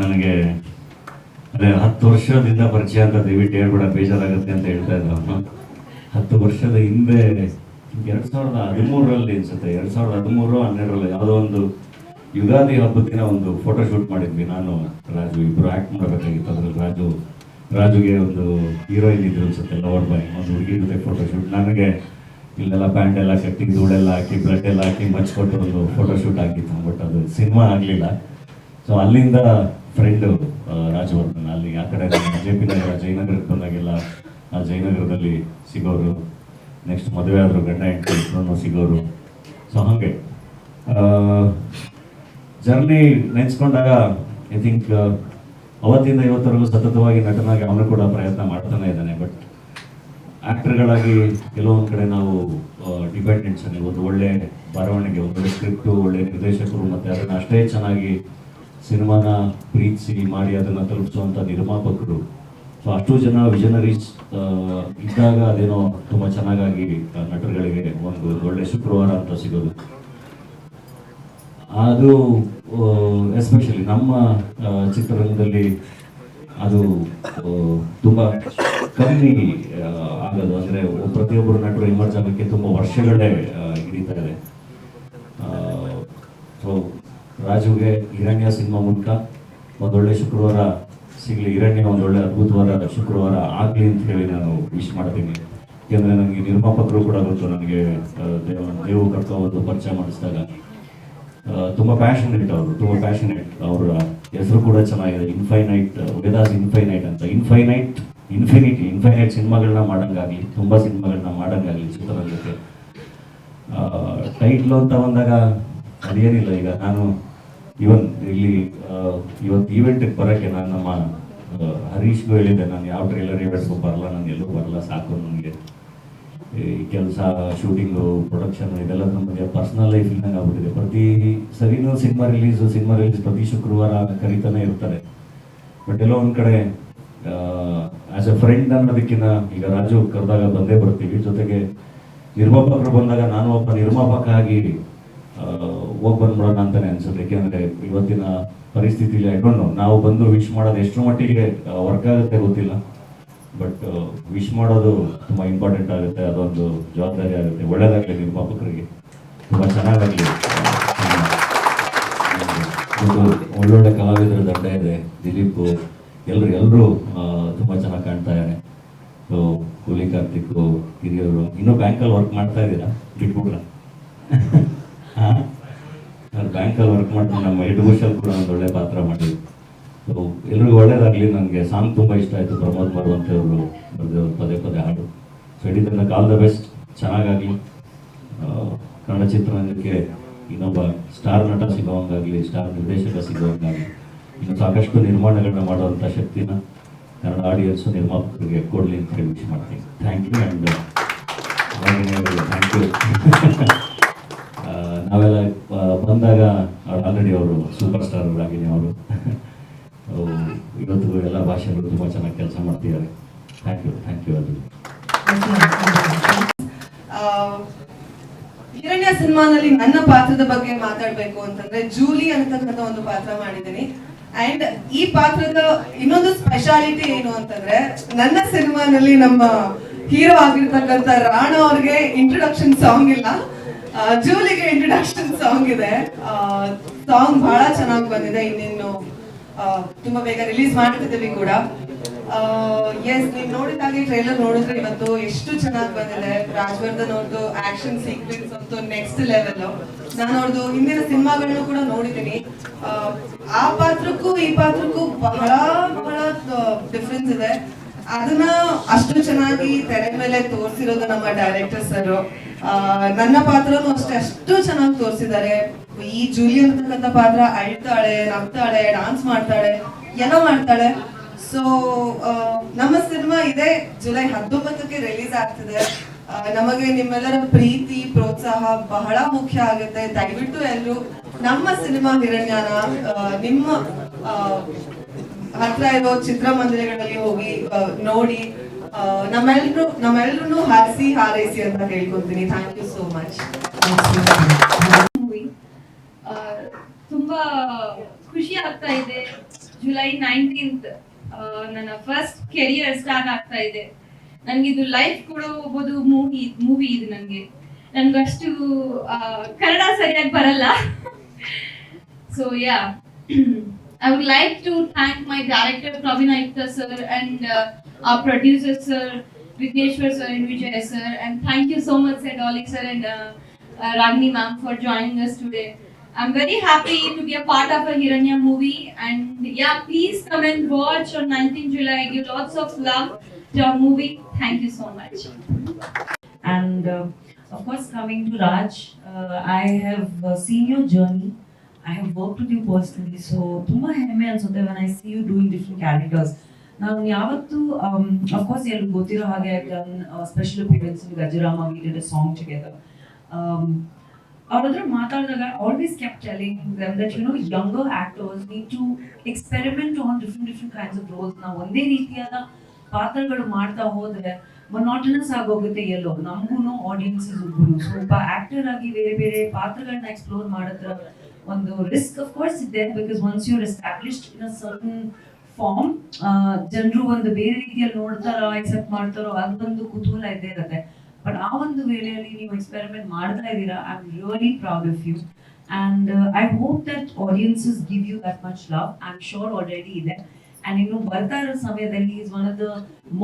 ನನಗೆ ಅದೇ ಹತ್ತು ವರ್ಷದಿಂದ ಪರಿಚಯ ಅಂತ ದಯವಿಟ್ಟು ಹೇಳ್ಬೇಡ, ಬೇಜಾರಾಗುತ್ತೆ ಅಂತ ಹೇಳ್ತಾ ಇದ್ದ ಅಮ್ಮ. ಹತ್ತು ವರ್ಷದ ಹಿಂದೆ ಎರಡು ಸಾವಿರದ ಹದಿಮೂರರಲ್ಲಿ ಅನ್ಸುತ್ತೆ. ಎರಡು ಸಾವಿರದ ಹದಿಮೂರು, ಹನ್ನೆರಡರಲ್ಲಿ ಯಾವುದೋ ಒಂದು ಯುಗಾದಿ ಹಬ್ಬದ ದಿನ ಒಂದು ಫೋಟೋ ಶೂಟ್ ಮಾಡಿದ್ವಿ ನಾನು, ರಾಜು. ಇಬ್ಬರು ಆ್ಯಕ್ಟ್ ಮಾಡಬೇಕಾಗಿತ್ತು. ಅದ್ರಲ್ಲಿ ರಾಜು, ರಾಜುಗೆ ಒಂದು ಹೀರೋಯಿನ್ ಇದ್ರು ಅನ್ಸುತ್ತೆ ಲವರ್ ಬಾಯ್ ಒಂದು ಹುಡುಗಿ ಜೊತೆ ಫೋಟೋ ಶೂಟ್ ನನಗೆ ಇಲ್ಲೆಲ್ಲ ಪ್ಯಾಂಟ್ ಎಲ್ಲ ಕಟ್ಟಿ, ಧೂಳೆಲ್ಲ ಹಾಕಿ ಬ್ಲಡ್ ಎಲ್ಲ ಹಾಕಿ ಮಚ್ಕೊಟ್ಟು ಒಂದು ಫೋಟೋ ಶೂಟ್ ಆಗಿತ್ತು. ಬಟ್ ಅದು ಸಿನಿಮಾ ಆಗಲಿಲ್ಲ. ಸೊ ಅಲ್ಲಿಂದ ಫ್ರೆಂಡು ರಾಜವರ್ಧನ್, ಅಲ್ಲಿ ಆ ಕಡೆ ಜೆ ಪಿ ನಗರ ಜಯನಗರಕ್ಕೆ ಬಂದಾಗೆಲ್ಲ ಆ ಜಯನಗರದಲ್ಲಿ ಸಿಗೋರು. ನೆಕ್ಸ್ಟ್ ಮದುವೆ ಆದರೂ ಗಂಡ ಹೆಂಡತಿ ಸಿಗೋರು. ಸೊ ಹಾಗೆ. ಜರ್ನಿ ನೆನೆಸ್ಕೊಂಡಾಗ ಐ ಥಿಂಕ್ ಅವತ್ತಿಂದ ಇವತ್ತರೆಗೂ ಸತತವಾಗಿ ನಟನಾಗಿ ಅವನು ಕೂಡ ಪ್ರಯತ್ನ ಮಾಡ್ತಾನೆ ಇದ್ದಾನೆ. ಬಟ್ ಆ್ಯಕ್ಟರ್ಗಳಾಗಿ ಕೆಲವೊಂದು ಕಡೆ ನಾವು ಡಿಪೆಂಡೆಂಟ್ಸ್ ಒಂದು ಒಳ್ಳೆ ಬರವಣಿಗೆ, ಒಂದು ಸ್ಕ್ರಿಪ್ಟು ಒಳ್ಳೆ ನಿರ್ದೇಶಕರು, ಮತ್ತು ಅದನ್ನು ಅಷ್ಟೇ ಚೆನ್ನಾಗಿ ಸಿನಿಮಾನ ಪ್ರೀತಿಸಿ ಮಾಡಿ ಅದನ್ನು ತಲುಪಿಸುವಂಥ ನಿರ್ಮಾಪಕರು. ಸೊ ಅಷ್ಟು ಜನ ವಿಷನರೀಸ್ ಇದ್ದಾಗ ಅದೇನೋ ತುಂಬ ಚೆನ್ನಾಗಾಗಿ ನಟರುಗಳಿಗೆ ಒಂದು ಒಳ್ಳೆ ಶುಕ್ರವಾರ ಅಂತ ಸಿಗೋದು. ಅದು ಎಸ್ಪೆಷಲಿ ನಮ್ಮ ಚಿತ್ರರಂಗದಲ್ಲಿ ಅದು ತುಂಬ ಕಮ್ಮಿ ಆಗೋದು. ಅಂದರೆ ಪ್ರತಿಯೊಬ್ಬರು ನಟರು ಎಮರ್ಜ್ ಆಗೋಕ್ಕೆ ತುಂಬ ವರ್ಷಗಳೇ ಹಿಡಿತಾ ಇದೆ. ಸೊ ರಾಜುಗೆ ಹಿರಣ್ಯ ಸಿನಿಮಾ ಮೂಲಕ ಒಂದೊಳ್ಳೆ ಶುಕ್ರವಾರ ಸಿಗಲಿ. ಹಿರಣ್ಯ ಒಂದೊಳ್ಳೆ ಅದ್ಭುತವಾದ ಶುಕ್ರವಾರ ಆಗಲಿ ಅಂತ ಹೇಳಿ ನಾನು ವಿಶ್ ಮಾಡ್ತೀನಿ. ಯಾಕೆಂದರೆ ನನಗೆ ನಿರ್ಮಾಪಕರು ಕೂಡ ಗೊತ್ತು, ನನಗೆ ದೇವ ಕರ್ಕೊ ಒಂದು ಪರಿಚಯ ಮಾಡಿಸಿದಾಗ ತುಂಬ ಪ್ಯಾಷನೇಟ್ ಅವರು, ತುಂಬ ಪ್ಯಾಷನೇಟ್ ಅವರ ಹೆಸರು ಕೂಡ ಚೆನ್ನಾಗಿದೆ. ಇನ್ಫೈನೈಟ್ ವೇದಾಸ್ ಇನ್ಫೈನೈಟ್ ಅಂತ. ಇನ್ಫೈನೈಟ್ ಇನ್ಫಿನಿಟಿ ಇನ್ಫೈನೈಟ್ ಸಿನಿಮಾಗಳನ್ನ ಮಾಡೋಂಗಾಗಲಿ, ತುಂಬ ಸಿನಿಮಾಗಳನ್ನ ಮಾಡೋಂಗಾಗಲಿ ಚಿತ್ರರಂಗಕ್ಕೆ. ಟೈಟ್ಲು ಅಂತ ಬಂದಾಗ ಅದೇನಿಲ್ಲ ಈಗ. ನಾನು ಇವನ್ ಇಲ್ಲಿ ಇವತ್ತು ಈವೆಂಟಿಗೆ ಬರೋಕ್ಕೆ ನಾನು ನಮ್ಮ ಹರೀಶ್ಗೂ ಹೇಳಿದ್ದೆ, ನಾನು ಯಾವ ಟ್ರೈಲರ್ ಇವೆಂಟ್ಗೂ ಬರಲ್ಲ, ನಾನು ಎಲ್ಲೂ ಬರಲ್ಲ, ಸಾಕು ನನಗೆ. ಈ ಕೆಲಸ ಶೂಟಿಂಗು ಪ್ರೊಡಕ್ಷನ್ ಇದೆಲ್ಲ ನಮಗೆ ಪರ್ಸನಲ್ ಲೈಫ್ ಇದ್ದಂಗೆ ಆಗ್ಬಿಟ್ಟಿದೆ. ಪ್ರತಿ ಸರಿನೂ ಸಿನಿಮಾ ರಿಲೀಸು ಸಿನಿಮಾ ರಿಲೀಸ್ ಪ್ರತಿ ಶುಕ್ರವಾರ ಕರಿತಾನೆ ಇರ್ತಾರೆ. ಬಟ್ ಎಲ್ಲೋ ಒಂದು ಕಡೆ ಆ್ಯಸ್ ಎ ಫ್ರೆಂಡ್ ಅನ್ನೋದಕ್ಕಿಂತ ಈಗ ರಾಜು ಕರೆದಾಗ ಬಂದೇ ಬರ್ತೀವಿ. ಜೊತೆಗೆ ನಿರ್ಮಾಪಕರು ಬಂದಾಗ ನಾನು ಒಬ್ಬ ನಿರ್ಮಾಪಕ ಆಗಿ ಹೋಗಿ ಬಂದ್ಬಿಡೋಣ ಅಂತಾನೆ ಅನ್ಸುತ್ತೆ. ಯಾಕೆಂದ್ರೆ ಇವತ್ತಿನ ಪರಿಸ್ಥಿತಿಲಿ ಐ ನಾವು ಬಂದು ವಿಶ್ ಮಾಡೋದು ಎಷ್ಟರ ಮಟ್ಟಿಗೆ ವರ್ಕ್ ಆಗುತ್ತೆ ಗೊತ್ತಿಲ್ಲ. ಬಟ್ ವಿಶ್ ಮಾಡೋದು ತುಂಬ ಇಂಪಾರ್ಟೆಂಟ್ ಆಗುತ್ತೆ. ಅದೊಂದು ಜವಾಬ್ದಾರಿ ಆಗುತ್ತೆ. ಒಳ್ಳೇದಾಗಲಿ ನಿರ್ಮಾಪಕರಿಗೆ ತುಂಬ ಚೆನ್ನಾಗಾಗಲಿ. ಒಂದು ಒಳ್ಳೊಳ್ಳೆ ಕಲಾವಿದರ ದಂಡ ಇದೆ. ದಿಲೀಪ್ ಎಲ್ಲರೂ ಎಲ್ಲರೂ ತುಂಬ ಚೆನ್ನಾಗಿ ಕಾಣ್ತಾ ಇದ್ದಾರೆ ಸೊ ಕೂಲಿ ಕಾರ್ತಿಕ್ ಹಿರಿಯವರು ಇನ್ನೂ ಬ್ಯಾಂಕಲ್ಲಿ ವರ್ಕ್ ಮಾಡ್ತಾ ಇದ್ದೀರಾ? ಬಿಟ್ಬಿಟ್ರ? ನಾನು ಬ್ಯಾಂಕಲ್ಲಿ ವರ್ಕ್ ಮಾಡ್ಕೊಂಡು ನಮ್ಮ ಹೆಡ್ ಕೂಡ ಒಂದು ಒಳ್ಳೆ ಪಾತ್ರ ಮಾಡಿದ್ರು. ಸೊ ಎಲ್ರಿಗೂ ಒಳ್ಳೇದಾಗಲಿ, ನನಗೆ ಸಾಂಗ್ ತುಂಬ ಇಷ್ಟ ಆಯಿತು, ಪ್ರಮೋದ್ ಮಾಡುವಂಥವ್ರು ಬರೆದವರು ಪದೇ ಪದೇ ಹಾಡು. ಸೊ ಇಡೀ ಆಲ್ ದ ಬೆಸ್ಟ್ ಚೆನ್ನಾಗಾಗಲಿ. ಕನ್ನಡ ಚಿತ್ರರಂಗಕ್ಕೆ ಇನ್ನೊಬ್ಬ ಸ್ಟಾರ್ ನಟ ಸಿಗೋವಂಗಾಗಲಿ ಸ್ಟಾರ್ ನಿರ್ದೇಶಕ ಸಿಗೋವಂಗಾಗಲಿ. ಇನ್ನು ಸಾಕಷ್ಟು ನಿರ್ಮಾಣಗಳನ್ನ ಮಾಡುವಂಥ ಶಕ್ತಿನ ಕನ್ನಡ ಆಡಿಯನ್ಸು ನಿರ್ಮಾಪಕರಿಗೆ ಕೊಡಲಿ ಅಂತ ಹೇಳಿ ಮಾಡ್ತೀನಿ. Thank you and thank you ನಾವೆಲ್ಲ ಬಂದಾಗ ಆಲ್ರೆಡಿ ಅವರು ಸೂಪರ್ ಸ್ಟಾರ್ ರಾಗಿನಿ ಅವರು ಇವತ್ತು ಎಲ್ಲ ಭಾಷೆಗಳು ತುಂಬ ಚೆನ್ನಾಗಿ ಕೆಲಸ ಮಾಡ್ತಿದ್ದಾರೆ. ಥ್ಯಾಂಕ್ ಯು ಥ್ಯಾಂಕ್ ಯು ಅದು ಹಿರಣ್ಯ ಸಿನಿಮಾನಲ್ಲಿ ನನ್ನ ಪಾತ್ರದ ಬಗ್ಗೆ ಮಾತಾಡಬೇಕು ಅಂತಂದ್ರೆ ಜೂಲಿ ಅಂತಕ್ಕಂಥ ಒಂದು ಪಾತ್ರ ಮಾಡಿದ್ದೀನಿ. ಅಂಡ್ ಈ ಪಾತ್ರದ ಇನ್ನೊಂದು ಸ್ಪೆಷಾಲಿಟಿ ಏನು ಅಂತಂದ್ರೆ ನನ್ನ ಸಿನಿಮಾನಲ್ಲಿ ನಮ್ಮ ಹೀರೋ ಆಗಿರ್ತಕ್ಕಂಥ ರಾಣ ಅವ್ರಿಗೆ ಇಂಟ್ರೊಡಕ್ಷನ್ ಸಾಂಗ್ ಇಲ್ಲ. ಜೂಲಿಗೆ ಇಂಟ್ರೊಡಕ್ಷನ್ ಸಾಂಗ್ ಇದೆ. ಸಾಂಗ್ ಬಹಳ ಚೆನ್ನಾಗಿ ಬಂದಿದೆ. ಇನ್ನೇನು ತುಂಬಾ ಬೇಗ ರಿಲೀಸ್ ಮಾಡ್ತಿದ್ದೀವಿ ಕೂಡ. ಎಸ್ ನೀವು ನೋಡಿದ ಹಾಗೆ ಟ್ರೈಲರ್ ನೋಡಿದ್ರೆ ಇವತ್ತು ಎಷ್ಟು ಚೆನ್ನಾಗಿ ಬಂದಿದೆ. ರಾಜವರ್ಧನ್ ಅವ್ರದ್ದು ಆಕ್ಷನ್ ಸೀಕ್ವೆನ್ಸ್ ಅಂತೂ ನೆಕ್ಸ್ಟ್ ಲೆವೆಲ್ ನಾನು ಅವ್ರದ್ದು ಹಿಂದಿನ ಸಿನಿಮಾಗಳನ್ನು ಕೂಡ ನೋಡಿದ್ದೀನಿ. ಆ ಪಾತ್ರಕ್ಕೂ ಈ ಪಾತ್ರಕ್ಕೂ ಬಹಳ ಬಹಳ ಡಿಫ್ರೆನ್ಸ್ ಇದೆ. ಅದನ್ನ ಅಷ್ಟು ಚೆನ್ನಾಗಿ ತೆರೆ ಮೇಲೆ ತೋರಿಸಿರೋದು ನಮ್ಮ ಡೈರೆಕ್ಟರ್ ಸರ್ ನನ್ನ ಪಾತ್ರನೂ ಅಷ್ಟೇ, ಅಷ್ಟು ಚೆನ್ನಾಗಿ ತೋರಿಸಿದ್ದಾರೆ. ಈ ಜೂಲಿ ಅಂತಕ್ಕಂಥ ಪಾತ್ರ ಅಳ್ತಾಳೆ, ನಗ್ತಾಳೆ ಡಾನ್ಸ್ ಮಾಡ್ತಾಳೆ, ಎಲ್ಲ ಮಾಡ್ತಾಳೆ. ಸೊ ನಮ್ಮ ಸಿನಿಮಾ ಇದೆ ಜುಲೈ ಹತ್ತೊಂಬತ್ತಕ್ಕೆ ರಿಲೀಸ್ ಆಗ್ತಿದೆ. ನಮಗೆ ನಿಮ್ಮೆಲ್ಲರ ಪ್ರೀತಿ, ಪ್ರೋತ್ಸಾಹ ಬಹಳ ಮುಖ್ಯ ಆಗುತ್ತೆ. ದಯವಿಟ್ಟು ಎಲ್ಲರೂ ನಮ್ಮ ಸಿನಿಮಾ ಹಿರಣ್ಯನ ನಿಮ್ಮ ಹತ್ರ ಇರೋ ಚಿತ್ರಮಂದಿರಗಳಲ್ಲಿ ಹೋಗಿ ನೋಡಿ. ನಮ್ಮೆಲ್ರು ನಮ್ಮೆಲ್ರು ಹಾರಿಸಿ ಹಾರೈಸಿ ಅಂತ ಹೇಳ್ಕೊಂತೀನಿ ಥ್ಯಾಂಕ್ ಯು ಸೋ ಮಚ್ ತುಂಬಾ ಖುಷಿ ಆಗ್ತಾ ಇದೆ. ಜುಲೈ ನೈನ್ಟೀನ್ತ್ ನನ್ನ ಫಸ್ಟ್ ಕೆರಿಯರ್ ಸ್ಟಾರ್ಟ್ ಆಗ್ತಾ ಇದೆ. ನನಗಿದು ಲೈಫ್ ಕೊಡೋ ಒಬ್ಬದು ಮೂವಿ ಮೂವಿ ಇದು ನನಗೆ. ನನ್ಗಷ್ಟು ಕನ್ನಡ ಸರಿಯಾಗಿ ಬರಲ್ಲ. So ya I would like to thank my director Praveen Aikta sir uh, our producer sir, Vigneshwar sir and Vijay sir. And thank you so much Sir Dolly sir and uh, uh, Ragni ma'am for joining us today. I'm very happy to be a part of a Hiranya movie and yeah, please come and watch on 19 July. Give lots of love to our movie. Thank you so much. And uh, of course, coming to Raj, uh, I have uh, seen your journey. I have worked with you personally, so Tuma Heme and so when I see you doing different characters, ನಾನು ಯಾವತ್ತು of course ಎಲ್ಲ ಗೊತ್ತಿರೋ ಹಾಗೆ special appearance Gajarama we did a song together ಅವ್ರ ಹತ್ರ ಮಾತಾಡಿದಾಗ always kept telling them that you know younger actors need to experiment on different different kinds of roles ನಾವು ಒಂದೇ ರೀತಿಯಾದ ಪಾತ್ರಗಳು ಮಾಡ್ತಾ ಹೋದ್ರೆ ಮೊನಾಟನಸ್ ಆಗೋಗುತ್ತೆ ಎಲ್ಲೋ. ನಮಗೂ ಆಡಿಯನ್ಸ್ ಒಬ್ಬರು ಸ್ವಲ್ಪ ಆಕ್ಟರ್ ಆಗಿ ಬೇರೆ ಬೇರೆ ಪಾತ್ರಗಳನ್ನ ಎಕ್ಸ್ಪ್ಲೋರ್ ಮಾಡಿದ್ರ ಒಂದು ರಿಸ್ಕ್ ಆಫ್ ಕೋರ್ಸ್ ಇದೆ. Because once you established in a certain form ಜನರು ಒಂದು ಬೇರೆ ರೀತಿಯಲ್ಲಿ ನೋಡ್ತಾರೋ ಎಕ್ಸೆಪ್ಟ್ ಮಾಡ್ತಾರೋ ಅದೊಂದು ಕುತೂಹಲ ಇದ್ದೇ ಇರುತ್ತೆ. ಬಟ್ ಆ ಒಂದು ವೇಳೆಯಲ್ಲಿ ನೀವು ಎಕ್ಸ್ಪೆರಿಮೆಂಟ್ ಮಾಡ್ತಾ ಇದ್ದೀರಾ I am really proud of you and I hope that audiences give you that much love I am sure already ಇದೆ. ಅಂಡ್ ಇನ್ನು ಬರ್ತಾ ಇರೋ ಸಮಯದಲ್ಲಿ is one of the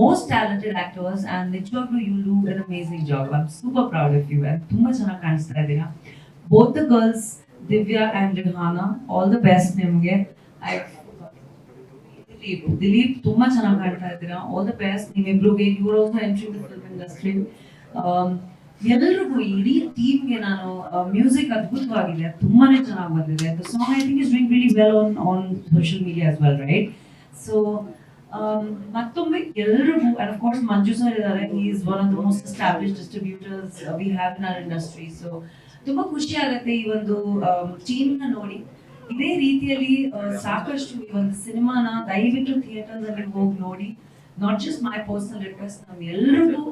most talented actors and ನಿಜವಾಗ್ಲೂ you do an amazing job I am super proud of you and ತುಂಬಾ ಚೆನ್ನಾಗಿ ಕಾಣಿಸ್ತಾ ಇದ್ದೀರಾ. Both the girls Divya and Rihana all the best ನಿಮಗೆ. ಐ ದಿಲೀಪ್ ದಿಲೀಪ್ ತುಂಬಾ ಚೆನ್ನಾಗಿ ಆಡ್ತಾ ಇದ್ದೀರಾ all the best ನಿಮ್ಮಿಬ್ರಿಗೆ you also entry the film industry ಎಲ್ಲರಿಗೂ ಇಡೀ ಟೀಮ್ಗೆ ನಾನು ಮ್ಯೂಸಿಕ್ ಅದ್ಭುತವಾಗಿದೆ. ತುಂಬಾನೇ ಚೆನ್ನಾಗಿ ಬಂದಿದೆ. Song I think is doing really well on on social media as well right so ಮತ್ತೊಮ್ಮೆ ಎಲ್ಲರಿಗೂ and of course Manju sir ಇದ್ದಾರೆ. He one of the most establish distributors we have in our industry so ತುಂಬಾ ಖುಷಿ ಆಗುತ್ತೆ ಈ ಒಂದು ಟೀಮ್ನ ನೋಡಿ. ಇದೇ ರೀತಿಯಲ್ಲಿ ಸಾಕಷ್ಟು ಈ ಒಂದು ಸಿನಿಮಾನ ದಯವಿಟ್ಟು ಥಿಯೇಟರ್ ಅಲ್ಲಿ ಹೋಗಿ ನೋಡಿ. Not just my personal request ನಮ್ ಎಲ್ರಿಗೂ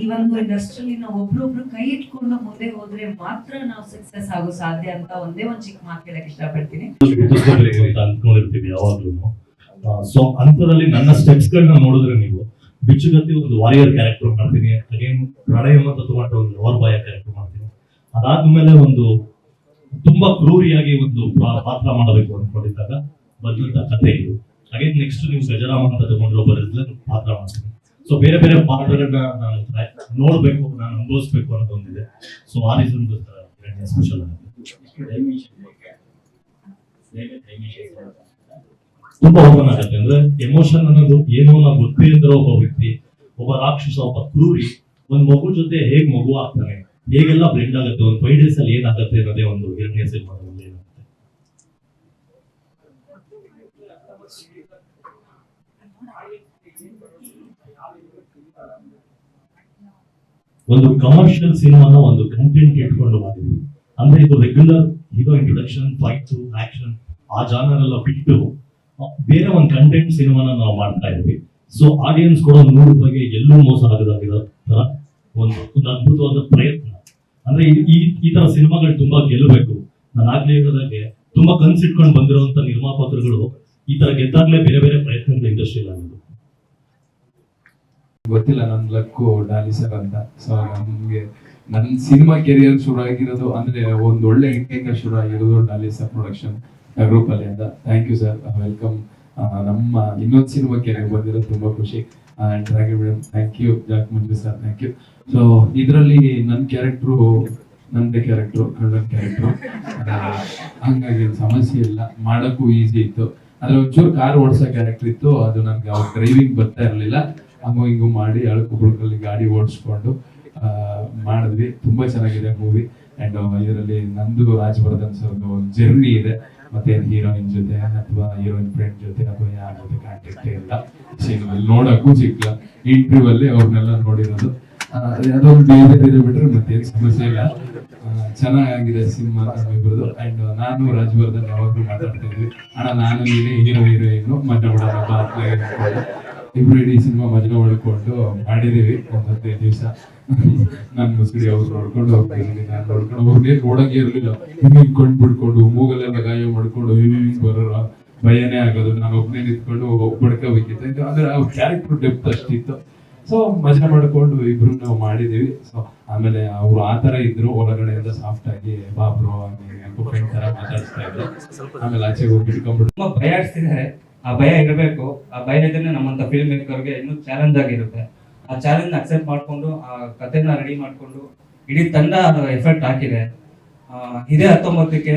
ಈ ಒಂದು ಇಂಡಸ್ಟ್ರಿಯಲ್ಲಿ ನಾವು ಒಬ್ರೊಬ್ರು ಕೈ ಇಟ್ಕೊಂಡು ಮುಂದೆ ಹೋದ್ರೆ ಮಾತ್ರ ನಾವು ಸಕ್ಸಸ್ ಆಗೋ ಸಾಧ್ಯ ಅಂತ ಒಂದೇ ಒಂದ್ ಚಿಕ್ಕ ಮಾತು ಹೇಳಕ್ ಇಷ್ಟಪಡ್ತೀನಿ. ಯಾವಾಗ್ಲೂ. ಸೊ ಅಂತದಲ್ಲಿ ನನ್ನ ಸ್ಟೆಪ್ಸ್ ಗಳನ್ನ ನೋಡಿದ್ರೆ ನೀವು ಬಿಚ್ಚುಗತ್ತಿ ಒಂದು ವಾರಿಯರ್ ಕ್ಯಾರೆಕ್ಟರ್ ಮಾಡ್ತೀನಿ, ಅಗೇನ್ ಪ್ರಣಯ ಅಂತ ತಗೊಂಡು ಒಂದು ಲವರ್ ಬಾಯ ಕ್ಯಾರೆಕ್ಟರ್ ಮಾಡ್ತೀನಿ. ಅದಾದ್ಮೇಲೆ ಒಂದು ತುಂಬಾ ಕ್ರೂರಿಯಾಗಿ ಒಂದು ಪಾತ್ರ ಮಾಡಬೇಕು ಅನ್ಕೊಂಡಿದ್ದಾಗ ಬಂದಂತ ಕಥೆ ಇದು. ಹಾಗೆ ನೆಕ್ಸ್ಟ್ ನೀವು ಗಜರಾಮ ಅಂತ ತಗೊಂಡ್ರೆ ಒಬ್ಬ ಪಾತ್ರ ಮಾಡ್ತೀನಿ ಸೊ ಬೇರೆ ಬೇರೆ ಪಾತ್ರಗಳನ್ನ ನಾನು ನೋಡ್ಬೇಕು, ನಾನು ಅನುಭವಿಸ್ಬೇಕು ಅನ್ನೋದು ಒಂದಿದೆ ಸೊ ಆ ರೀಸನ್ ಸ್ಪೆಷಲ್ ತುಂಬಾ ಓಪನ್ ಆಗುತ್ತೆ. ಅಂದ್ರೆ ಎಮೋಷನ್ ಅನ್ನೋದು ಏನೋ ನಾವು ಗೊತ್ತೇ ಇದ್ರೋ ಒಬ್ಬ ವ್ಯಕ್ತಿ, ಒಬ್ಬ ರಾಕ್ಷಸ, ಒಬ್ಬ ಕ್ರೂರಿ, ಒಂದ್ ಮಗು ಜೊತೆ ಹೇಗ್ ಮಗು ಆಗ್ತಾನೆ? ಹೇಗೆಲ್ಲ ಬ್ಲೆಂಡ್ ಆಗುತ್ತೆ? ಒಂದು ಫೈವ್ ಡೇಸ್ ಅಲ್ಲಿ ಏನಾಗುತ್ತೆ ಅನ್ನೋದೇ ಒಂದು ಎರಡನೇ ಸಿನಿಮಾದಲ್ಲಿ ಏನಾಗುತ್ತೆ? ಒಂದು ಕಮರ್ಷಿಯಲ್ ಸಿನಿಮಾನ ಒಂದು ಕಂಟೆಂಟ್ ಇಟ್ಕೊಂಡು ಮಾಡಿದ್ವಿ. ಅಂದ್ರೆ ಇದು regular hero introduction fights action ಆ ಜಾನರ್ ಎಲ್ಲ ಬಿಟ್ಟು ಬೇರೆ ಒಂದು ಕಂಟೆಂಟ್ ಸಿನಿಮಾನ ನಾವು ಮಾಡ್ತಾ ಇದ್ವಿ. ಸೊ ಆಡಿಯನ್ಸ್ ಕೂಡ ನೂರು ರೂಪಾಯಿಗೆ ಎಲ್ಲೂ ಮೋಸ ಆಗದಾಗಿರೋ ತರ ಒಂದು ಒಂದು ಅದ್ಭುತವಾದ ಪ್ರಯತ್ನ ಅಂದ್ರೆ ಈ- ಈ ತರ ಸಿನಿಮಾಗಳು ತುಂಬಾ ಗೆಲ್ಲಬೇಕು. ನಾನು ಆಗ್ಲೇ ಹೇಳೋದಾಗೆ ತುಂಬಾ ಕನ್ಸಿಟ್ಕೊಂಡು ಬಂದಿರುವಂತ ನಿರ್ಮಾಪಕರುಗಳು ಈ ತರ ಗೆದ್ದಾಗ್ಲೇ ಬೇರೆ ಬೇರೆ ಪ್ರಯತ್ನಗಳು ಇಂಡಸ್ಟ್ರಿ ಆಗೋದು. ಗೊತ್ತಿಲ್ಲ, ನನ್ ಲಕ್ಕು ಡಾಲಿ ಸರ್ ಅಂತ. ಸೊ ನಮ್ಗೆ ನನ್ನ ಸಿನಿಮಾ ಕೆರಿಯರ್ ಶುರು ಆಗಿರೋದು ಅಂದ್ರೆ ಒಂದ್ ಒಳ್ಳೆ ಇಂಟೆಂಗ ಶುರು ಆಗಿರೋದು ಡಾಲಿ ಸರ್ ಪ್ರೊಡಕ್ಷನ್ ಗ್ರೂಪ್ ಅಲ್ಲಿ ಅಂತ ಥ್ಯಾಂಕ್ ಯು ಸರ್ ವೆಲ್ಕಮ್ ನಮ್ಮ ಇನ್ನೊಂದು ಸಿನಿಮಾ ಕೆರೆಗೆ ಬಂದಿರೋದು ತುಂಬಾ ಖುಷಿ. Madam thank you Jack Manju sir thank you so ಇದರಲ್ಲಿ ನನ್ನ ಕ್ಯಾರೆಕ್ಟ್ರು ನಂದೇ ಕ್ಯಾರೆಕ್ಟ್ರು ಕಳ್ಳನ್ ಕ್ಯಾರೆಕ್ಟ್ರು ಹಂಗಾಗಿ ಸಮಸ್ಯೆ ಇಲ್ಲ. ಮಾಡೋಕ್ಕೂ ಈಸಿ ಇತ್ತು. ಆದರೆ ಒಂಚೂರು ಕಾರ್ ಓಡಿಸೋ ಕ್ಯಾರೆಕ್ಟ್ರ್ ಇತ್ತು. ಅದು ನನಗೆ ಅವ್ರ ಡ್ರೈವಿಂಗ್ ಬರ್ತಾ ಇರಲಿಲ್ಲ. ಹಂಗು ಹಿಂಗು ಮಾಡಿ ಅಳಕು ಬುಳಕಲ್ಲಿ ಗಾಡಿ ಓಡಿಸ್ಕೊಂಡು ಮಾಡಿದ್ವಿ. ತುಂಬಾ ಚೆನ್ನಾಗಿದೆ ಮೂವಿ ಅಂಡ್ ಇದರಲ್ಲಿ ನಂದು ರಾಜವರ್ಧನ್ ಸರ್ ಒಂದು ಜರ್ನಿ ಇದೆ. ಮತ್ತೆ ಹೀರೋಯಿನ್ ಜೊತೆ ಅಥವಾ ಹೀರೋಯಿನ್ ಫ್ರೆಂಡ್ ಜೊತೆ ಅಥವಾ ಯಾರ ಜೊತೆ ಕಾಂಟ್ಯಾಕ್ಟ್ ಇಲ್ಲ. ಸಿನಿಮಾ ನೋಡಕ್ಕೂ ಸಿಕ್ಕಿಲ್ಲ. ಇಂಟರ್ವ್ಯೂ ಅಲ್ಲಿ ಅವ್ರನ್ನೆಲ್ಲ ನೋಡಿರೋದು. ಅದೊಂದು ಬೇರೆ ಬೇರೆ ಬಿಟ್ರೆ ಮತ್ತೇನು ಸಮಸ್ಯೆ ಇಲ್ಲ. ಚೆನ್ನಾಗಿದೆ ಸಿನಿಮಾ ನಮ್ಮಿಬ್ರದ್ದು ಅಂಡ್ ನಾನು ರಾಜವರ್ಧನ್ ಯಾವಾಗಲೂ ಮಾತಾಡ್ತಾ ಅಣ್ಣ, ನಾನು ನೀನೇ ಹೀರೋ ಹೀರೋಯಿನ್ ಮಜಾ ಬಿಡೋಣ ಇಬ್ರು ಇಡೀ ಸಿನಿಮಾ ಮಜಾ ಹೊಡ್ಕೊಂಡು ಮಾಡಿದೀವಿ ಒಂದ್ ಹದಿನೈದು ದಿವಸ. ನಾನು ಮುಸುಡಿ ಅವ್ರು ನೋಡ್ಕೊಂಡು ಹೋಗ್ತಿದ್ದೀನಿ ನಾನು ನೋಡ್ಕೊಂಡು ಅವ್ರನ್ನೇನು ನೋಡಂಗೆ ಇರಲಿಲ್ಲ. ಹಿಂಗ್ ಕೊಂಡು ಬಿಡ್ಕೊಂಡು ಮೂಗಲ್ಲೆಲ್ಲ ಗಾಯ ಮಾಡ್ಕೊಂಡು, ಹಿಂಗ್ ಬರೋರ. ಭಯನೇ ಆಗೋದು. ನಾನು ಒಬ್ಬನೇ ನಿಂತ್ಕೊಂಡು ಬಡ್ಕೋಬೇಕಿತ್ತು ಅಂದ್ರೆ ಅವ್ರ ಕ್ಯಾರೆಕ್ಟರ್ ಡೆಪ್ತ್ ಅಷ್ಟಿತ್ತು. ಸೊ ಮಜಾ ಮಾಡ್ಕೊಂಡು ಇಬ್ರು ನಾವು ಮಾಡಿದೀವಿ. ಸೊ ಆಮೇಲೆ ಅವ್ರು ಆ ತರ ಇದ್ರು. ಒಳಗಡೆಯಿಂದ ಸಾಫ್ಟ್ ಆಗಿ ಬಾಬ್ರು ಫ್ರೆಂಡ್ ತರ ಮಾತಾಡಿಸ್ತಾ ಇದ್ರು. ಆಮೇಲೆ ಆಚೆ ಹೋಗಿ ಬಿಟ್ಕೊಂಡ್ಬಿಟ್ಟು ತುಂಬಾ ಭಯ ಆಡ್ತಿದ್ದಾರೆ ಆ ಭಯ ಇರಬೇಕು. ಆ ಭಯ ಇದ್ರೆ ನಮ್ಮಂತ ಫಿಲ್ಮ್ ಮೇಕರ್ಗೆ ಇನ್ನೂ ಚಾಲೆಂಜ್ ಆಗಿರುತ್ತೆ. ಆ ಚಾಲೆಂಜ್ ಅಕ್ಸೆಪ್ಟ್ ಮಾಡ್ಕೊಂಡು, ಆ ಕಥೆನ ರೆಡಿ ಮಾಡ್ಕೊಂಡು, ಇಡೀ ತಂಡ ಎಫರ್ಟ್ ಹಾಕಿದೆ. ಇದೇ ಹತ್ತೊಂಬತ್ತಕ್ಕೆ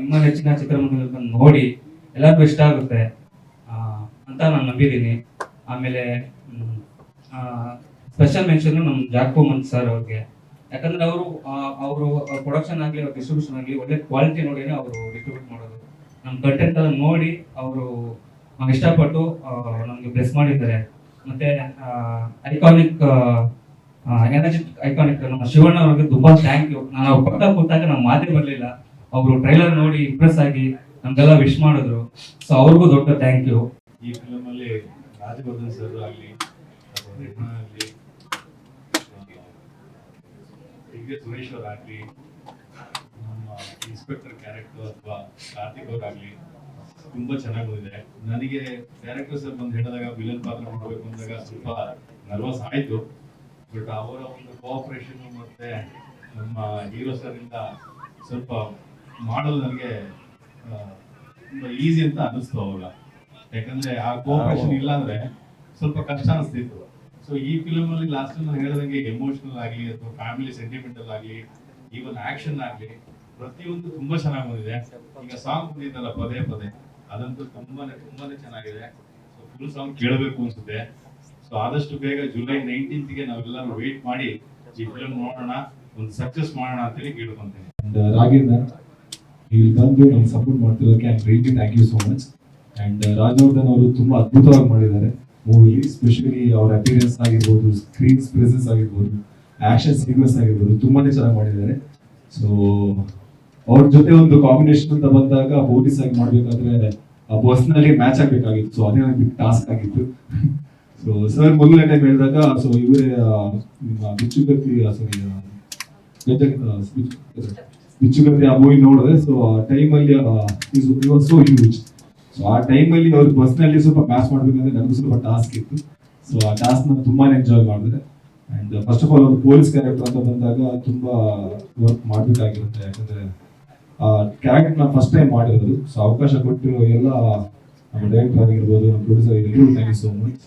ನಿಮ್ಮ ನೆಚ್ಚಿನ ಚಿತ್ರಮಂದಿರದಲ್ಲಿ ನೋಡಿ ಎಲ್ಲರಿಗೂ ಇಷ್ಟ ಆಗುತ್ತೆ. ಅಂತ ನಾನು ನಂಬಿದ್ದೀನಿ. ಆಮೇಲೆ ಸ್ಪೆಷಲ್ ಮೆನ್ಷನ್ ನಮ್ಮ ಜಾಕೋ ಮಂತ್ ಸರ್ ಅವ್ರಿಗೆ. ಯಾಕಂದ್ರೆ ಅವರು ಅವರು ಪ್ರೊಡಕ್ಷನ್ ಆಗಲಿ, ಅವ್ರ ಡಿಸ್ಟ್ರಿಬ್ಯೂಷನ್ ಆಗಲಿ ಒಳ್ಳೆ ಕ್ವಾಲಿಟಿ ನೋಡಿನೇ ಅವರು ಡಿಸ್ಟ್ರಿಬ್ಯೂಟ್ ಮಾಡೋದು. ನಮ್ಮ ಕಂಟೆಂಟ್ ಅದನ್ನು ನೋಡಿ ಅವರು ಇಷ್ಟಪಟ್ಟು ನಮಗೆ ಬ್ಲೆಸ್ ಮಾಡಿದ್ದಾರೆ. ಮತ್ತೆ ಐಕಾನಿಕ್ ಎನರ್ಜೆಟಿಕ್ ಐಕಾನಿಕ್ ನಮ್ಮ ಶಿವಣ್ಣ ಅವ್ರಿಗೆ ತುಂಬಾ ಥ್ಯಾಂಕ್ ಯು ನಾನು ಅವ್ರ ಪಕ್ಕ ಕೂತಾಗ ನಮ್ಮ ಮಾತೇ ಬರಲಿಲ್ಲ. ಅವರು ಟ್ರೈಲರ್ ನೋಡಿ ಇಂಪ್ರೆಸ್ ಆಗಿ ನಮ್ಗೆಲ್ಲ ವಿಶ್ ಮಾಡಿದ್ರು. ಸೊ ಅವ್ರಿಗೂ ದೊಡ್ಡ ಥ್ಯಾಂಕ್ ಯು ಈ ಫಿಲಮ್ ಅಲ್ಲಿ ರಾಜವರ್ಧನ್ ಸರ್ ಆಗಲಿ ರೆಹಮಾನ್ ಹೀಗೆ ಸುರೇಶ್ ನಮ್ಮ ಇನ್ಸ್ಪೆಕ್ಟರ್ ಕ್ಯಾರೆಕ್ಟರ್ ಅಥವಾ ಕಾರ್ತಿಕ್ ಅವ್ರಾಗ್ಲಿ ತುಂಬಾ ಚೆನ್ನಾಗಿ ಬಂದಿದೆ ನನಗೆ ಡೈರೆಕ್ಟರ್ ಸರ್ ಬಂದು ಹೇಳಿದಾಗ ವಿಲನ್ ಪಾತ್ರ ಮಾಡಬೇಕು ಅಂದಾಗ ಸ್ವಲ್ಪ ನರ್ವಸ್ ಆಯಿತು ಬಟ್ ಅವರ ಒಂದು ಕೋಆಪರೇಷನ್ ಮತ್ತೆ ನಮ್ಮ ಹೀರೋ ಸರ್ ಇಂದ ಸ್ವಲ್ಪ ಮಾಡಲು ನನಗೆ ತುಂಬಾ ಈಸಿ ಅಂತ ಅನಿಸ್ತು ಅವಾಗ ಯಾಕಂದ್ರೆ ಆ ಕೋಆಪರೇಷನ್ ಇಲ್ಲ ಅಂದ್ರೆ ಸ್ವಲ್ಪ ಕಷ್ಟ ಅನಿಸ್ತಿತ್ತು ಸೊ ಈ ಫಿಲಮ್ ಅಲ್ಲಿ ಲಾಸ್ಟ್ ನಾನು ಹೇಳಿದಂಗೆ ಎಮೋಷನಲ್ ಆಗಲಿ ಅಥವಾ ಫ್ಯಾಮಿಲಿ ಸೆಂಟಿಮೆಂಟಲ್ ಆಗಲಿ ಈವನ್ ಆಕ್ಷನ್ ಆಗಲಿ, ಪ್ರತಿಯೊಂದು ತುಂಬಾ ಚೆನ್ನಾಗಿ ಬಂದಿದೆ. ಈಗ ಸಾಂಗ್ ಬಂದಿದ್ದಲ್ಲ ಪದೇ ಪದೇ. ಅದಂತೂ ತುಂಬಾನೇ ತುಂಬಾನೇ ಚೆನ್ನಾಗಿದೆ. ಸೊ ಫುಲ್ ಸಾಂಗ್ ಕೇಳಬೇಕು ಅನ್ಸುತ್ತೆ. ಸೊ ಆದಷ್ಟು ಬೇಗ ಜುಲೈ ನೈನ್ಟೀನ್ತ್ಗೆ ನಾವೆಲ್ಲರೂ ವೇಟ್ ಮಾಡಿ ಈ ಫಿಲಮ್ ನೋಡೋಣ, ಒಂದು ಸಕ್ಸಸ್ ಮಾಡೋಣ ಅಂತೇಳಿ ಕೇಳ್ಕೊಂತೀನಿ. ಅಂಡ್ ರಾಘೇಂದ್ರ ಇಲ್ಲಿ ಬಂದು ನಮ್ಗೆ support ಮಾಡ್ತಿರೋದಕ್ಕೆ I really thank you so much and Rajavardhan ಅವರು ತುಂಬಾ ಅದ್ಭುತವಾಗಿ ಮಾಡಿದ್ದಾರೆ. ಮೂವಿ ಸ್ಪೆಷಲಿ ಅವ್ರ ಅಪಿಯರೆನ್ಸ್ ಆಗಿರ್ಬೋದು ಸ್ಕ್ರೀನ್ಸ್ ಪ್ರೆಸೆನ್ಸ್ ಆಗಿರ್ಬೋದು ಆಕ್ಷನ್ ಸೀಕ್ವೆನ್ಸ್ ಆಗಿರ್ಬೋದು ತುಂಬಾನೇ ಚೆನ್ನಾಗಿ ಮಾಡಿದ್ದಾರೆ. ಸೊ ಅವ್ರ ಜೊತೆ ಒಂದು ಕಾಂಬಿನೇಷನ್ ಅಂತ ಬಂದಾಗ ಪೊಲೀಸ್ ಆಗಿ ಮಾಡ್ಬೇಕಾದ್ರೆ ಪರ್ಸನಲಿ ಮ್ಯಾಚ್ ಆಗ್ಬೇಕಾಗಿತ್ತು. ಸೊ ಅದೇ ಒಂದು ಟಾಸ್ಕ್ ಆಗಿತ್ತು. ಸೊ ಸರ್ ಮೊದಲನೇ ಟೈಮ್ ಹೇಳಿದಾಗ ಸೊ ಇವರೇ ನಿಮ್ಮ ಬಿಚ್ಚುಗತ್ತಿ ಸಾರಿ ಬಿಚ್ಚುಗತ್ತಿ. ಆ ಮೂವಿ ನೋಡಿದೆ ಸೊ ಆ ಟೈಮಲ್ಲಿ ಸೋ ಹ್ಯೂಜ್ ಸೊ ಆ ಟೈಮಲ್ಲಿ ಅವ್ರ ಬಸ್ನಲ್ಲಿ ಸ್ವಲ್ಪ ಮ್ಯಾಚ್ ಮಾಡಬೇಕಂದ್ರೆ ನನಗೂ ಸ್ವಲ್ಪ ಟಾಸ್ಕ್ ಇತ್ತು. ಸೊ ಆ ಟಾಸ್ಕ್ನ ತುಂಬಾ ಎಂಜಾಯ್ ಮಾಡಿದೆ. ಅಂಡ್ ಫಸ್ಟ್ ಆಫ್ ಆಲ್ ಒಂದು ಪೊಲೀಸ್ ಕ್ಯಾರೆಕ್ಟರ್ ಅಂತ ಬಂದಾಗ ತುಂಬಾ ವರ್ಕ್ ಮಾಡಬೇಕಾಗಿರುತ್ತೆ. ಯಾಕಂದ್ರೆ, ಆ ಕ್ಯಾರೆಕ್ಟರ್ನ ಫಸ್ಟ್ ಟೈಮ್ ಮಾಡಿರೋದು. ಸೊ ಅವಕಾಶ ಕೊಟ್ಟಿರೋ ಎಲ್ಲ ನಮ್ಮ ಡೈರೆಕ್ಟರ್ ಆಗಿರ್ಬೋದು, ನಮ್ಮ ಪ್ರೊಡ್ಯೂಸರ್ ಎಲ್ಲರೂ ಥ್ಯಾಂಕ್ ಯು ಸೋ ಮಚ್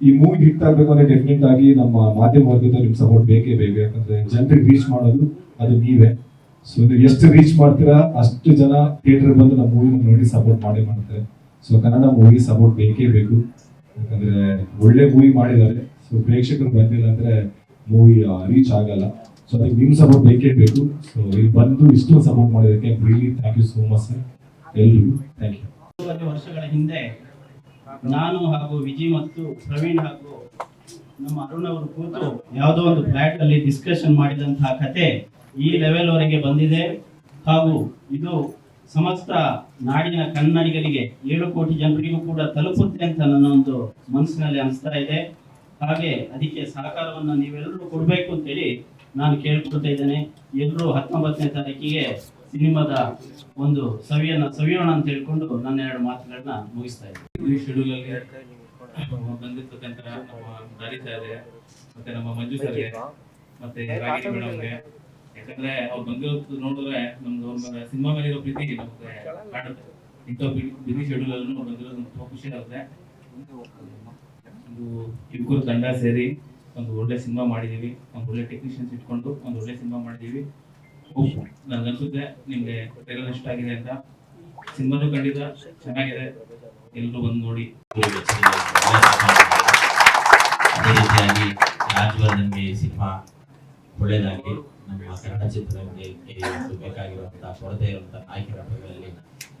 ಈ ಮೂವಿ ಹಿಟ್ ಆಗಬೇಕು ಅಂದ್ರೆ ಡೆಫಿನೆಟ್ ಆಗಿ ನಮ್ಮ ಮಾಧ್ಯಮ ವರ್ಗದ ನಿಮ್ಮ ಸಪೋರ್ಟ್ ಬೇಕೇ ಬೇಕು. ಯಾಕಂದ್ರೆ ಜನರಿಗೆ ರೀಚ್ ಮಾಡೋದು ಅದು ನೀವೇ. ಸೊ ನೀವು ಎಷ್ಟು ರೀಚ್ ಮಾಡ್ತೀರಾ, ಅಷ್ಟು ಜನ ಥಿಯೇಟರ್ ಬಂದು ನಮ್ಮ ಮೂವಿನ ನೋಡಿ ಸಪೋರ್ಟ್ ಮಾಡಿ ಮಾಡ್ತಾರೆ ಸೊ ಕನ್ನಡ ಮೂವಿ ಸಪೋರ್ಟ್ ಬೇಕೇ ಬೇಕು. ಯಾಕಂದ್ರೆ ಒಳ್ಳೆ ಮೂವಿ ಮಾಡಿದ್ದಾರೆ. ಸೊ ಪ್ರೇಕ್ಷಕರು ಬಂದಿಲ್ಲ ಅಂದ್ರೆ ಮೂವಿ ರೀಚ್ ಆಗಲ್ಲ. ಸೊ ಅದಕ್ಕೆ ನಿಮ್ ಸಪೋರ್ಟ್ ಬೇಕೇ ಬೇಕು. ಸೊ ಇಲ್ಲಿ ಬಂದು ಇಷ್ಟು ಸಪೋರ್ಟ್ ಮಾಡಿದಕ್ಕೆ really thank you so much sir ಎಲ್ರಿಗೂ ಥ್ಯಾಂಕ್ ಯು ವರ್ಷಗಳ ಹಿಂದೆ ನಾನು ಹಾಗೂ ವಿಜಿ ಮತ್ತು ಪ್ರವೀಣ್ ಹಾಗೂ ನಮ್ಮ ಅರುಣ್ ಅವರು ಕೂತು ಯಾವುದೋ ಒಂದು ಫ್ಲಾಟ್ ಅಲ್ಲಿ ಡಿಸ್ಕಷನ್ ಮಾಡಿದಂತಹ ಕತೆ ಈ ಲೆವೆಲ್ ವರೆಗೆ ಬಂದಿದೆ. ಹಾಗೂ ಇದು ಸಮಸ್ತ ನಾಡಿನ ಕನ್ನಡಿಗರಿಗೆ ಏಳು ಕೋಟಿ ಜನರಿಗೂ ಕೂಡ ತಲುಪುತ್ತೆ ಅಂತ ನನ್ನ ಒಂದು ಮನಸ್ಸಿನಲ್ಲಿ ಅನಿಸ್ತಾ ಇದೆ. ಹಾಗೆ ಅದಕ್ಕೆ ಸಹಕಾರವನ್ನು ನೀವೆಲ್ಲರೂ ಕೊಡಬೇಕು ಅಂತೇಳಿ ನಾನು ಕೇಳ್ಕೊಳ್ತಾ ಇದ್ದೇನೆ. ಎಲ್ಲರೂ ಹತ್ತೊಂಬತ್ತನೇ ತಾರೀಕಿಗೆ ಸಿನಿಮಾದ ಒಂದು ಸವಿಯನ್ನ ಸವಿಯೋಣ ಅಂತ ಹೇಳ್ಕೊಂಡು ನನ್ನ ಎರಡು ಮಾತುಗಳನ್ನ ಮುಗಿಸ್ತಾ ಇದ್ದೀನಿ. ಈ ಶೆಡ್ಯೂಲ್ ಅಲ್ಲಿ ನಮ್ಮ ದಲಿತ ಇದೆ. ಮತ್ತೆ ನಮ್ಮ ಮಂಜು ಸರ್ಗೆ, ಮತ್ತೆ ರಾಗಿ ಮೇಡಮ್ಗೆ ಯಾಕಂದ್ರೆ ಅವ್ರು ಬಂದಿರೋದು ನೋಡಿದ್ರೆ ನಮ್ದು ಅವ್ರ ಸಿನಿಮಾ ಮೇಲೆ ಇರೋ ಪ್ರೀತಿ ನಮ್ಗೆ ಇಂಥ ಬಿಸಿ ಶೆಡ್ಯೂಲ್ ಅಲ್ಲೂ ಬಂದಿರೋದು ನಮ್ಗೆ ತುಂಬಾ ಖುಷಿ ಆಗುತ್ತೆ. ಒಂದು ಇಬ್ಬರು ತಂಡ ಸೇರಿ ಒಂದು ಒಳ್ಳೆ ಸಿನಿಮಾ ಮಾಡಿದೀವಿ. ಒಂದು ಒಳ್ಳೆ ಟೆಕ್ನಿಷಿಯನ್ಸ್ ಇಟ್ಕೊಂಡು ಒಂದು ಒಳ್ಳೆ ಸಿನಿಮಾ ಮಾಡಿದೀವಿ. ನನ್ಗನ್ಸುತ್ತೆ ನಿಮ್ಗೆ ಟ್ರೈಲರ್ ಇಷ್ಟ ಆಗಿದೆ ಅಂತ. ಸಿನಿಮಾನು ಖಂಡಿತ ಚೆನ್ನಾಗಿದೆ. ಎಲ್ಲರೂ ಬಂದು ನೋಡಿ. ಅದೇ ರೀತಿಯಾಗಿ ರಾಜವರ್ಧನ್ಗೆ ಸಿನಿಮಾ ಒಳ್ಳೆಯದಾಗಿ ನಮ್ಮ ಕನ್ನಡ ಚಿತ್ರರಂಗಕ್ಕೆ ಬೇಕಾಗಿರುವಂತಹ ಕೊರತೆ ಇರುವಂತಹ ನಾಯಕರ ನಟರುಗಳಲ್ಲಿ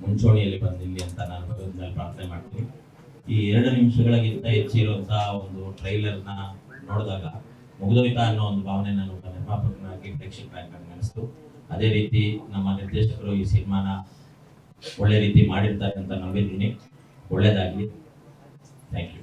ಮುಂಚೂಣಿಯಲ್ಲಿ ಬಂದಿಲ್ಲಿ ಅಂತ ನಾನು ಭಗವಂತನಲ್ಲಿ ಪ್ರಾರ್ಥನೆ ಮಾಡ್ತೀನಿ ಈ ಎರಡು ನಿಮಿಷಗಳಿಗಿಂತ ಹೆಚ್ಚಿರುವಂತಹ ಒಂದು ಟ್ರೈಲರ್ನ ನೋಡಿದಾಗ ಮುಗಿದೋಯ್ತಾ ಅನ್ನೋ ಒಂದು ಭಾವನೆ ನಾನು ನಿರ್ಮಾಪಕನಾಗಿ ಪ್ರೇಕ್ಷಕರಾಗಿ ನನಗೆ ಅನಿಸ್ತು ಅದೇ ರೀತಿ ನಮ್ಮ ನಿರ್ದೇಶಕರು ಈ ಸಿನಿಮಾನ ಒಳ್ಳೆ ರೀತಿ ಮಾಡಿರ್ತಾರೆ ಅಂತ ನಂಬಿದ್ದೀನಿ. ಒಳ್ಳೇದಾಗಲಿ. Thank you